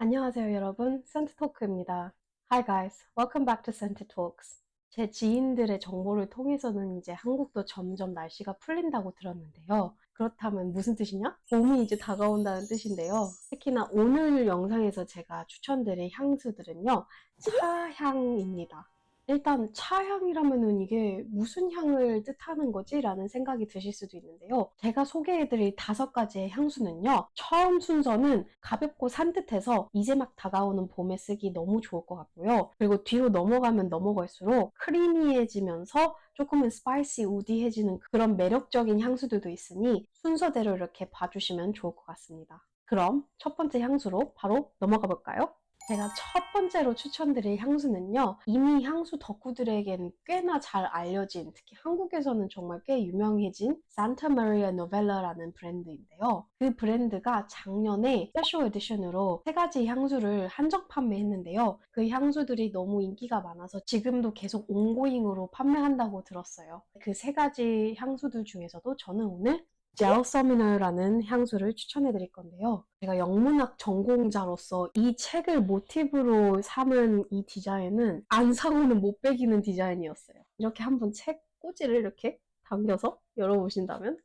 안녕하세요, 여러분. 센트 토크입니다. Hi guys, welcome back to Scented Talks. 제 지인들의 정보를 통해서는 이제 한국도 점점 날씨가 풀린다고 들었는데요. 그렇다면 무슨 뜻이냐? 봄이 이제 다가온다는 뜻인데요. 특히나 오늘 영상에서 제가 추천드릴 향수들은요, 차향입니다. 일단 차향이라면은 이게 무슨 향을 뜻하는 거지? 라는 생각이 드실 수도 있는데요. 제가 소개해드릴 다섯 가지의 향수는요. 처음 순서는 가볍고 산뜻해서 이제 막 다가오는 봄에 쓰기 너무 좋을 것 같고요. 그리고 뒤로 넘어가면 넘어갈수록 크리미해지면서 조금은 스파이시 우디해지는 그런 매력적인 향수들도 있으니 순서대로 이렇게 봐주시면 좋을 것 같습니다. 그럼 첫 번째 향수로 바로 넘어가 볼까요? 제가 첫 번째로 추천드릴 향수는요. 이미 향수 덕후들에겐 꽤나 잘 알려진, 특히 한국에서는 정말 꽤 유명해진 산타 마리아 노벨라라는 브랜드인데요. 그 브랜드가 작년에 스페셜 에디션으로 세 가지 향수를 한정 판매했는데요. 그 향수들이 너무 인기가 많아서 지금도 계속 온고잉으로 판매한다고 들었어요. 그 세 가지 향수들 중에서도 저는 오늘 젤 서미널이라는 향수를 추천해 드릴 건데요. 제가 영문학 전공자로서 이 책을 모티브로 삼은 이 디자인은 안 사고는 못 베기는 디자인이었어요. 이렇게 한번 책 꼬지를 이렇게 당겨서 열어보신다면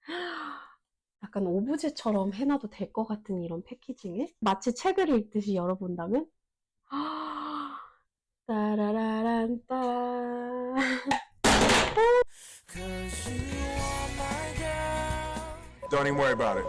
약간 오브제처럼 해놔도 될 것 같은 이런 패키징에 마치 책을 읽듯이 열어본다면 따라라란 따 Don't even worry about it.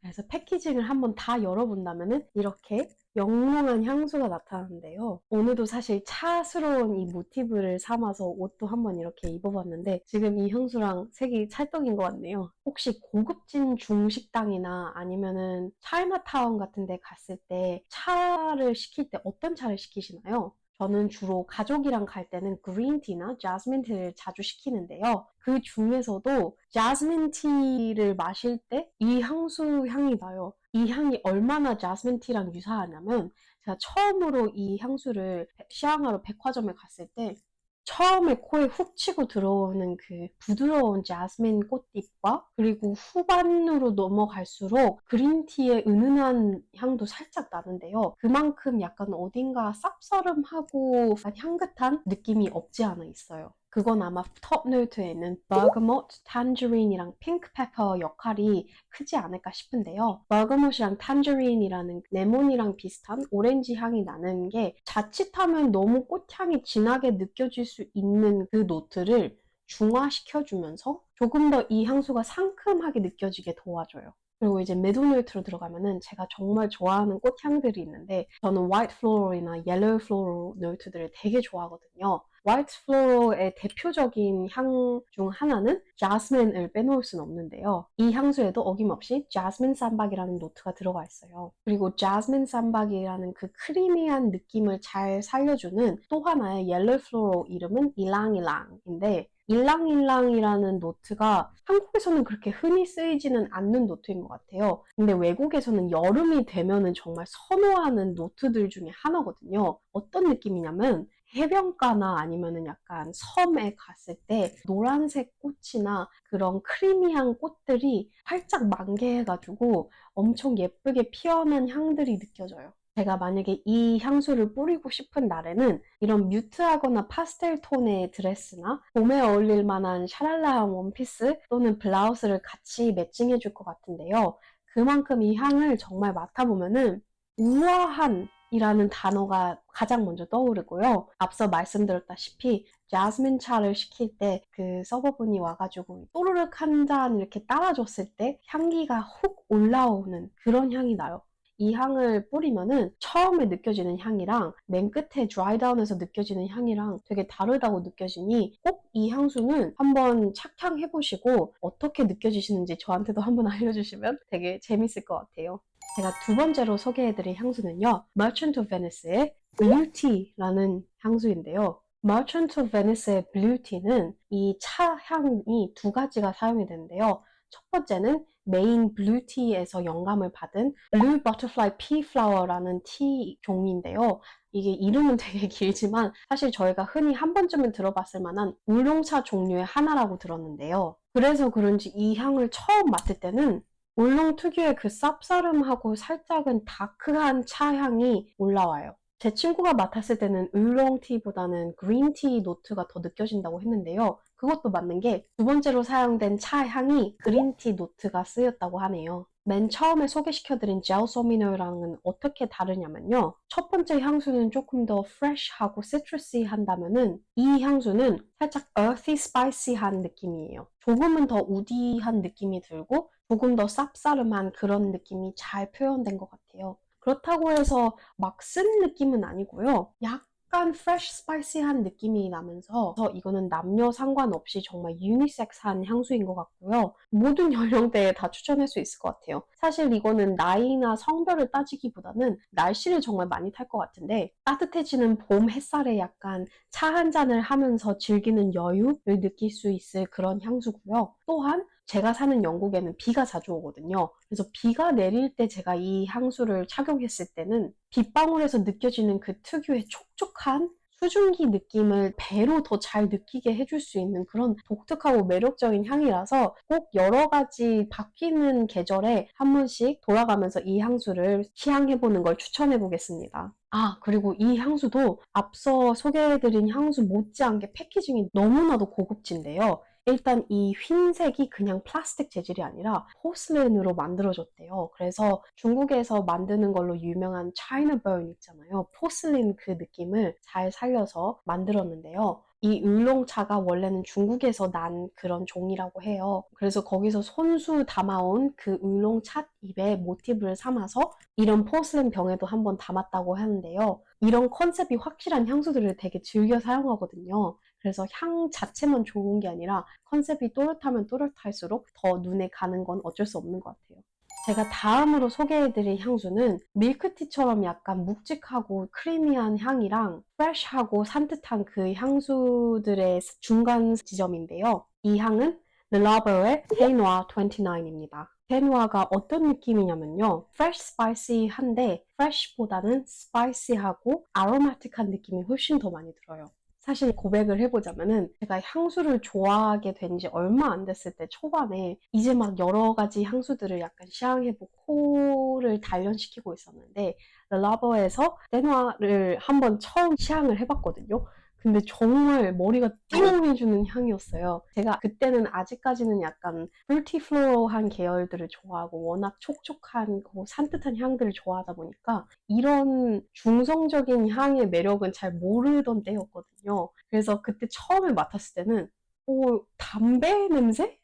그래서 패키징을 한번 다 열어본다면은 이렇게 영롱한 향수가 나타나는데요. 오늘도 사실 차스러운 이 모티브를 삼아서 옷도 한번 이렇게 입어봤는데 지금 이 향수랑 색이 찰떡인 것 같네요. 혹시 고급진 중식당이나 아니면은 차이나타운 같은 데 갔을 때 차를 시킬 때 어떤 차를 시키시나요? 저는 주로 가족이랑 갈 때는 그린티나 자스민티를 자주 시키는데요. 그 중에서도 자스민티를 마실 때 이 향수 향이 나요. 이 향이 얼마나 자스민티랑 유사하냐면 제가 처음으로 이 향수를 시향하러 백화점에 갔을 때 처음에 코에 훅 치고 들어오는 그 부드러운 자스민 꽃잎과 그리고 후반으로 넘어갈수록 그린티의 은은한 향도 살짝 나는데요. 그만큼 약간 어딘가 쌉싸름하고 향긋한 느낌이 없지 않아 있어요. 그건 아마 톱 노트에는 버그못, 탄저린이랑 핑크페퍼 역할이 크지 않을까 싶은데요. 버그못이랑 탄저린이라는 레몬이랑 비슷한 오렌지 향이 나는 게 자칫하면 너무 꽃향이 진하게 느껴질 수 있는 그 노트를 중화시켜주면서 조금 더 이 향수가 상큼하게 느껴지게 도와줘요. 그리고 이제 메도노이트로 들어가면은 제가 정말 좋아하는 꽃향들이 있는데 저는 화이트 플로럴이나 옐로우 플로럴 노이트들을 되게 좋아하거든요. 화이트 플로럴의 대표적인 향 중 하나는 자스민을 빼놓을 수는 없는데요. 이 향수에도 어김없이 자스민 쌈박이라는 노트가 들어가 있어요. 그리고 자스민 쌈박이라는 그 크리미한 느낌을 잘 살려주는 또 하나의 옐로우 플로럴 이름은 일랑일랑인데 일랑일랑이라는 노트가 한국에서는 그렇게 흔히 쓰이지는 않는 노트인 것 같아요. 근데 외국에서는 여름이 되면은 정말 선호하는 노트들 중에 하나거든요. 어떤 느낌이냐면 해변가나 아니면은 약간 섬에 갔을 때 노란색 꽃이나 그런 크리미한 꽃들이 활짝 만개해가지고 엄청 예쁘게 피어난 향들이 느껴져요. 제가 만약에 이 향수를 뿌리고 싶은 날에는 이런 뮤트하거나 파스텔 톤의 드레스나 봄에 어울릴 만한 샤랄라한 원피스 또는 블라우스를 같이 매칭해 줄 것 같은데요. 그만큼 이 향을 정말 맡아보면은 우아한 이라는 단어가 가장 먼저 떠오르고요. 앞서 말씀드렸다시피 자스민 차를 시킬 때 그 서버분이 와가지고 또르륵 한 잔 이렇게 따라줬을 때 향기가 훅 올라오는 그런 향이 나요. 이 향을 뿌리면은 처음에 느껴지는 향이랑 맨 끝에 드라이다운에서 느껴지는 향이랑 되게 다르다고 느껴지니 꼭 이 향수는 한번 착향해보시고 어떻게 느껴지시는지 저한테도 한번 알려주시면 되게 재밌을 것 같아요. 제가 두 번째로 소개해드릴 향수는요. Merchant of Venice의 Blue Tea라는 향수인데요. Merchant of Venice의 Blue Tea는 이 차 향이 두 가지가 사용이 되는데요. 첫 번째는 메인 블루 티에서 영감을 받은 블루 버터플라이 피 플라워라는 티 종인데요. 이게 이름은 되게 길지만 사실 저희가 흔히 한 번쯤은 들어봤을 만한 울롱차 종류의 하나라고 들었는데요. 그래서 그런지 이 향을 처음 맡을 때는 울롱 특유의 그 쌉싸름하고 살짝은 다크한 차 향이 올라와요. 제 친구가 맡았을 때는 울롱티보다는 그린티 노트가 더 느껴진다고 했는데요. 그것도 맞는 게 두 번째로 사용된 차 향이 그린티 노트가 쓰였다고 하네요. 맨 처음에 소개시켜드린 젤소미노랑은 어떻게 다르냐면요. 첫 번째 향수는 조금 더 프레쉬하고 시트러시한다면은 이 향수는 살짝 earthy, spicy한 느낌이에요. 조금은 더 우디한 느낌이 들고 조금 더 쌉싸름한 그런 느낌이 잘 표현된 것 같아요. 그렇다고 해서 막 쓴 느낌은 아니고요. 약간 fresh, spicy한 느낌이 나면서 이거는 남녀 상관없이 정말 유니섹스한 향수인 것 같고요. 모든 연령대에 다 추천할 수 있을 것 같아요. 사실 이거는 나이나 성별을 따지기보다는 날씨를 정말 많이 탈 것 같은데 따뜻해지는 봄 햇살에 약간 차 한 잔을 하면서 즐기는 여유를 느낄 수 있을 그런 향수고요. 또한 제가 사는 영국에는 비가 자주 오거든요. 그래서 비가 내릴 때 제가 이 향수를 착용했을 때는 빗방울에서 느껴지는 그 특유의 촉촉한 수증기 느낌을 배로 더 잘 느끼게 해줄 수 있는 그런 독특하고 매력적인 향이라서 꼭 여러 가지 바뀌는 계절에 한 번씩 돌아가면서 이 향수를 시향해보는 걸 추천해 보겠습니다. 아, 그리고 이 향수도 앞서 소개해드린 향수 못지않게 패키징이 너무나도 고급진데요. 일단 이 흰색이 그냥 플라스틱 재질이 아니라 포슬렌으로 만들어졌대요. 그래서 중국에서 만드는 걸로 유명한 차이나 버운 있잖아요. 포슬린 그 느낌을 잘 살려서 만들었는데요. 이 울롱차가 원래는 중국에서 난 그런 종이라고 해요. 그래서 거기서 손수 담아온 그 울롱차 잎에 모티브를 삼아서 이런 포슬린 병에도 한번 담았다고 하는데요. 이런 컨셉이 확실한 향수들을 되게 즐겨 사용하거든요. 그래서 향 자체만 좋은 게 아니라 컨셉이 또렷하면 또렷할수록 더 눈에 가는 건 어쩔 수 없는 것 같아요. 제가 다음으로 소개해드릴 향수는 밀크티처럼 약간 묵직하고 크리미한 향이랑 프레쉬하고 산뜻한 그 향수들의 중간 지점인데요. 이 향은 르라버의 테노아 29입니다. 테노아가 어떤 느낌이냐면요. fresh spicy한데 fresh보다는 spicy하고 aromatic한 느낌이 훨씬 더 많이 들어요. 사실 고백을 해보자면은 제가 향수를 좋아하게 된 지 얼마 안 됐을 때 초반에 이제 막 여러 가지 향수들을 약간 시향해보고 코를 단련시키고 있었는데 르라버에서 테노아를 한번 처음 시향을 해봤거든요. 근데 정말 머리가 띵해주는 향이었어요. 제가 그때는 아직까지는 약간 프루티 플로어한 계열들을 좋아하고 워낙 촉촉한 그 산뜻한 향들을 좋아하다 보니까 이런 중성적인 향의 매력은 잘 모르던 때였거든요. 그래서 그때 처음에 맡았을 때는 어, 담배 냄새?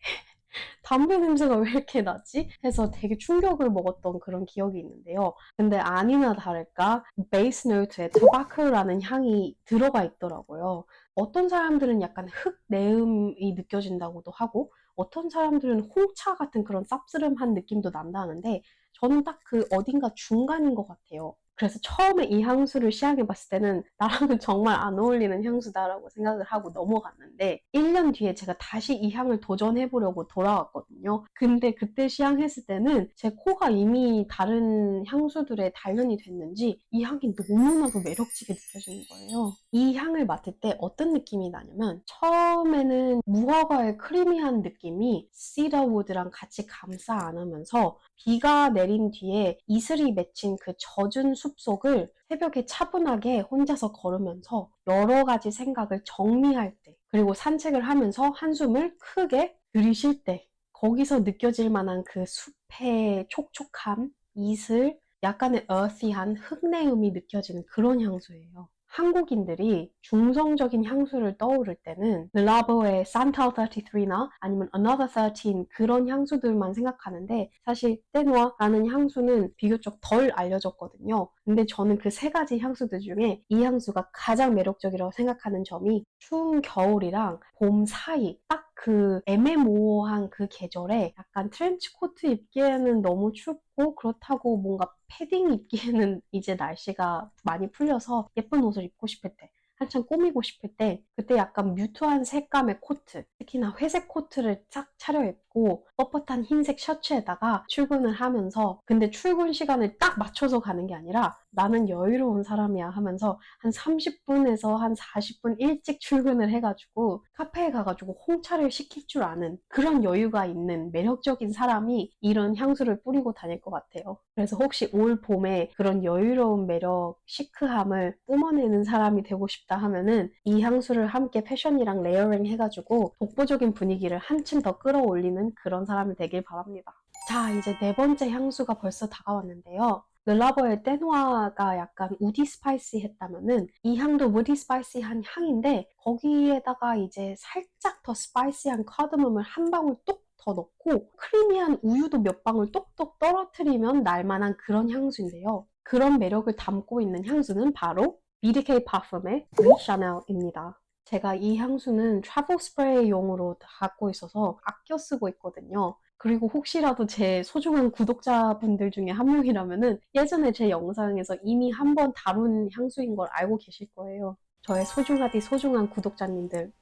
담배 냄새가 왜 이렇게 나지? 해서 되게 충격을 먹었던 그런 기억이 있는데요. 근데 아니나 다를까 베이스 노트에 토바크라는 향이 들어가 있더라고요. 어떤 사람들은 약간 흙 내음이 느껴진다고도 하고 어떤 사람들은 홍차 같은 그런 쌉스름한 느낌도 난다는데 저는 딱 그 어딘가 중간인 것 같아요. 그래서 처음에 이 향수를 시향해 봤을 때는 나랑은 정말 안 어울리는 향수다라고 생각을 하고 넘어갔는데 1년 뒤에 제가 다시 이 향을 도전해 보려고 돌아왔거든요. 근데 그때 시향했을 때는 제 코가 이미 다른 향수들에 단련이 됐는지 이 향이 너무나도 매력지게 느껴지는 거예요. 이 향을 맡을 때 어떤 느낌이 나냐면 처음에는 무화과의 크리미한 느낌이 시더우드랑 같이 감싸 안으면서 비가 내린 뒤에 이슬이 맺힌 그 젖은 숲속을 새벽에 차분하게 혼자서 걸으면서 여러 가지 생각을 정리할 때, 그리고 산책을 하면서 한숨을 크게 들이쉴 때, 거기서 느껴질 만한 그 숲의 촉촉함, 이슬, 약간의 earthy한 흙내음이 느껴지는 그런 향수예요. 한국인들이 중성적인 향수를 떠오를 때는 르라버의 산탈 33나 아니면 Another 13 그런 향수들만 생각하는데 사실 테노아라는 향수는 비교적 덜 알려졌거든요. 근데 저는 그 세 가지 향수들 중에 이 향수가 가장 매력적이라고 생각하는 점이 추운 겨울이랑 봄 사이 딱 그 애매모호한 그 계절에 약간 트렌치 코트 입기에는 너무 춥고 그렇다고 뭔가 패딩 입기에는 이제 날씨가 많이 풀려서 예쁜 옷을 입고 싶을 때 한참 꾸미고 싶을 때 그때 약간 뮤트한 색감의 코트, 특히나 회색 코트를 쫙 차려입고 뻣뻣한 흰색 셔츠에다가 출근을 하면서 근데 출근 시간을 딱 맞춰서 가는 게 아니라 나는 여유로운 사람이야 하면서 한 30분에서 한 40분 일찍 출근을 해가지고 카페에 가가지고 홍차를 시킬 줄 아는 그런 여유가 있는 매력적인 사람이 이런 향수를 뿌리고 다닐 것 같아요. 그래서 혹시 올 봄에 그런 여유로운 매력, 시크함을 뿜어내는 사람이 되고 싶다 하면은 이 향수를 함께 패션이랑 레이어링 해가지고 독보적인 분위기를 한층 더 끌어올리는 그런 사람이 되길 바랍니다. 자, 이제 네 번째 향수가 벌써 다가왔는데요. 르라버의 떼노아가 약간 우디 스파이시했다면은 이 향도 우디 스파이시한 향인데 거기에다가 이제 살짝 더 스파이시한 카드멈을 한 방울 똑더 넣고 크리미한 우유도 몇 방울 똑똑 떨어뜨리면 날만한 그런 향수인데요. 그런 매력을 담고 있는 향수는 바로 BDK 파품의 리 샤넬입니다. 제가 이 향수는 트래블 스프레이용으로 갖고 있어서 아껴 쓰고 있거든요. 그리고 혹시라도 제 소중한 구독자분들 중에 한 명이라면은 예전에 제 영상에서 이미 한 번 다룬 향수인 걸 알고 계실 거예요. 저의 소중하디 소중한 구독자님들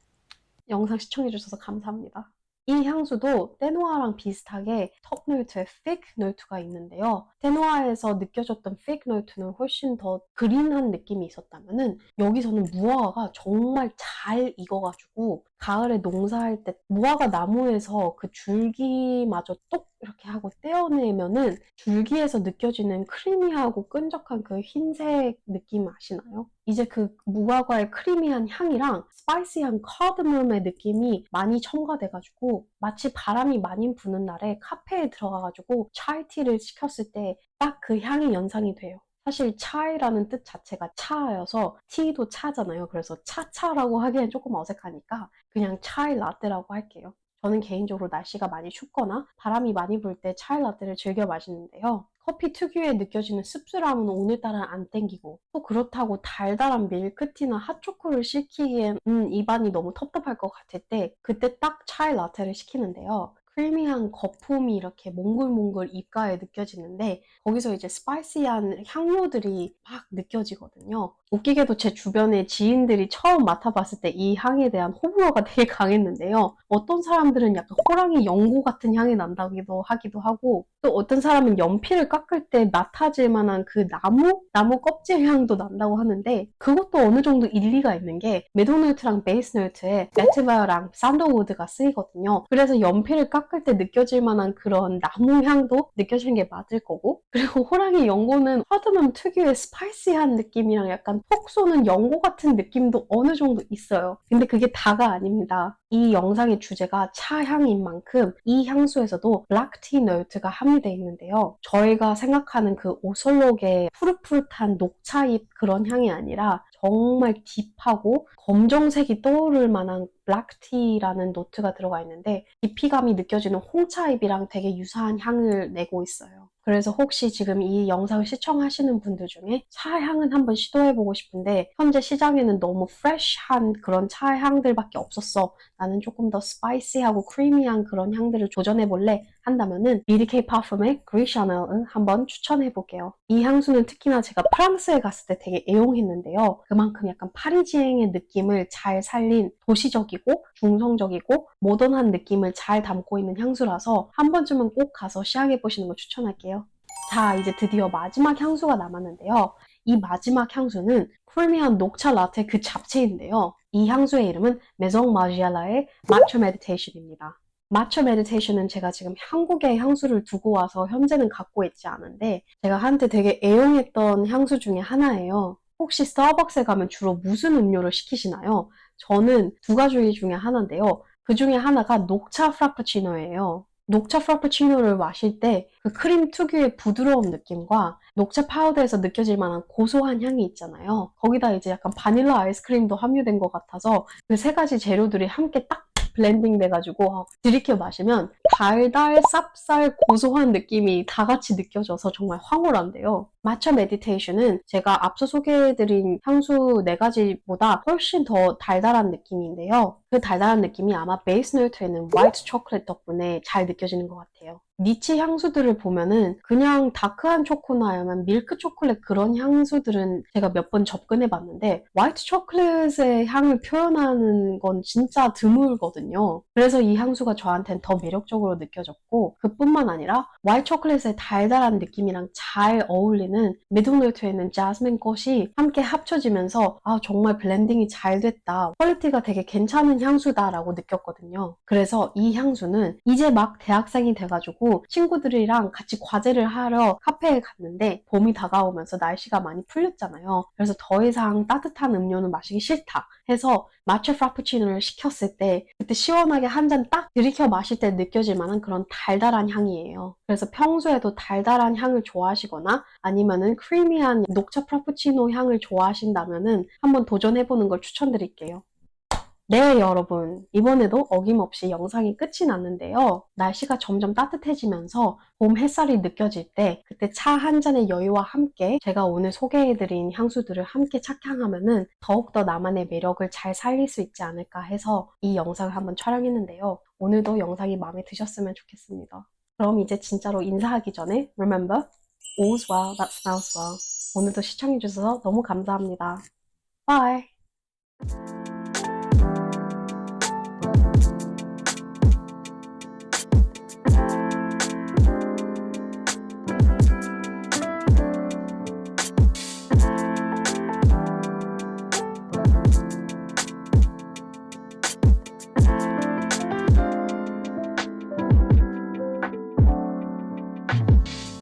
영상 시청해주셔서 감사합니다. 이 향수도 테누아랑 비슷하게 톱 노트에 thick 노트가 있는데요. 테누아에서 느껴졌던 thick 노트는 훨씬 더 그린한 느낌이 있었다면은 여기서는 무화과가 정말 잘 익어가지고 가을에 농사할 때 무화과 나무에서 그 줄기마저 똑 이렇게 하고 떼어내면은 줄기에서 느껴지는 크리미하고 끈적한 그 흰색 느낌 아시나요? 이제 그 무화과의 크리미한 향이랑 스파이시한 카드멈의 느낌이 많이 첨가돼가지고 마치 바람이 많이 부는 날에 카페에 들어가가지고 차이티를 시켰을 때 딱 그 향이 연상이 돼요. 사실 차이라는 뜻 자체가 차여서 티도 차잖아요. 그래서 차차라고 하기엔 조금 어색하니까 그냥 차이 라떼라고 할게요. 저는 개인적으로 날씨가 많이 춥거나 바람이 많이 불 때 차이 라떼를 즐겨 마시는데요. 커피 특유의 느껴지는 씁쓸함은 오늘따라 안 땡기고 또 그렇다고 달달한 밀크티나 핫초코를 시키기엔 음, 입안이 너무 텁텁할 것 같을 때 그때 딱 차이 라떼를 시키는데요. 크리미한 거품이 이렇게 몽글몽글 입가에 느껴지는데 거기서 이제 스파이시한 향료들이 막 느껴지거든요. 웃기게도 제 주변에 지인들이 처음 맡아봤을 때 이 향에 대한 호불호가 되게 강했는데요. 어떤 사람들은 약간 호랑이 연고 같은 향이 난다기도 하기도 하고 또 어떤 사람은 연필을 깎을 때 맡아질 만한 그 나무? 나무 껍질 향도 난다고 하는데 그것도 어느 정도 일리가 있는 게 매도노트랑 베이스노트에 매트바랑 산더우드가 쓰이거든요. 그래서 연필을 깎을 때 느껴질 만한 그런 나무 향도 느껴지는 게 맞을 거고 그리고 호랑이 연고는 화드멈 특유의 스파이시한 느낌이랑 약간 폭 쏘는 연고 같은 느낌도 어느 정도 있어요. 근데 그게 다가 아닙니다. 이 영상의 주제가 차향인 만큼 이 향수에서도 블랙티 노트가 함유되어 있는데요. 저희가 생각하는 그 오설록의 푸릇푸릇한 녹차잎 그런 향이 아니라 정말 딥하고 검정색이 떠오를 만한 블랙티라는 노트가 들어가 있는데 깊이감이 느껴지는 홍차잎이랑 되게 유사한 향을 내고 있어요. 그래서 혹시 지금 이 영상을 시청하시는 분들 중에 차향은 한번 시도해보고 싶은데 현재 시장에는 너무 프레쉬한 그런 차향들밖에 없었어. 나는 조금 더 스파이시하고 크리미한 그런 향들을 도전해볼래 한다면은 BDK 파품의 그리샤넬을 한번 추천해볼게요. 이 향수는 특히나 제가 프랑스에 갔을 때 되게 애용했는데요. 그만큼 약간 파리지앵의 느낌을 잘 살린 도시적이고 중성적이고 모던한 느낌을 잘 담고 있는 향수라서 한 번쯤은 꼭 가서 시향해 보시는 걸 추천할게요. 자, 이제 드디어 마지막 향수가 남았는데요. 이 마지막 향수는 프리미엄 녹차 라떼 그 잡채인데요. 이 향수의 이름은 메종 마지엘라의 마초 메디테이션입니다. 마초 메디테이션은 제가 지금 한국에 향수를 두고 와서 현재는 갖고 있지 않은데 제가 한때 되게 애용했던 향수 중에 하나예요. 혹시 스타벅스에 가면 주로 무슨 음료를 시키시나요? 저는 두 가지 중에 하나인데요. 그 중에 하나가 녹차 프라푸치노예요. 녹차 프라푸치노를 마실 때 그 크림 특유의 부드러운 느낌과 녹차 파우더에서 느껴질 만한 고소한 향이 있잖아요. 거기다 이제 약간 바닐라 아이스크림도 함유된 것 같아서 그 세 가지 재료들이 함께 딱 블렌딩 돼가지고 들이켜 마시면 달달, 쌉쌀, 고소한 느낌이 다 같이 느껴져서 정말 황홀한데요. 마차 메디테이션은 제가 앞서 소개해드린 향수 네 가지보다 훨씬 더 달달한 느낌인데요. 그 달달한 느낌이 아마 베이스 노트에 있는 화이트 초콜릿 덕분에 잘 느껴지는 것 같아요. 니치 향수들을 보면은 그냥 다크한 초코나 아니면 밀크 초콜릿 그런 향수들은 제가 몇 번 접근해 봤는데 화이트 초콜릿의 향을 표현하는 건 진짜 드물거든요. 그래서 이 향수가 저한테는 더 매력적으로 느껴졌고 그뿐만 아니라 화이트 초콜릿의 달달한 느낌이랑 잘 어울리는 미드노트에 있는 자스민 꽃이 함께 합쳐지면서 아 정말 블렌딩이 잘 됐다. 퀄리티가 되게 괜찮은 향수다라고 느꼈거든요. 그래서 이 향수는 이제 막 대학생이 돼가지고 친구들이랑 같이 과제를 하러 카페에 갔는데 봄이 다가오면서 날씨가 많이 풀렸잖아요. 그래서 더 이상 따뜻한 음료는 마시기 싫다 해서 마차 프라푸치노를 시켰을 때 그때 시원하게 한 잔 딱 들이켜 마실 때 느껴질 만한 그런 달달한 향이에요. 그래서 평소에도 달달한 향을 좋아하시거나 아니면은 크리미한 녹차 프라푸치노 향을 좋아하신다면은 한번 도전해보는 걸 추천드릴게요. 네, 여러분. 이번에도 어김없이 영상이 끝이 났는데요. 날씨가 점점 따뜻해지면서 봄 햇살이 느껴질 때 그때 차 한 잔의 여유와 함께 제가 오늘 소개해드린 향수들을 함께 착향하면은 더욱더 나만의 매력을 잘 살릴 수 있지 않을까 해서 이 영상을 한번 촬영했는데요. 오늘도 영상이 마음에 드셨으면 좋겠습니다. 그럼 이제 진짜로 인사하기 전에 remember, all's well that smells well. 오늘도 시청해주셔서 너무 감사합니다. Bye!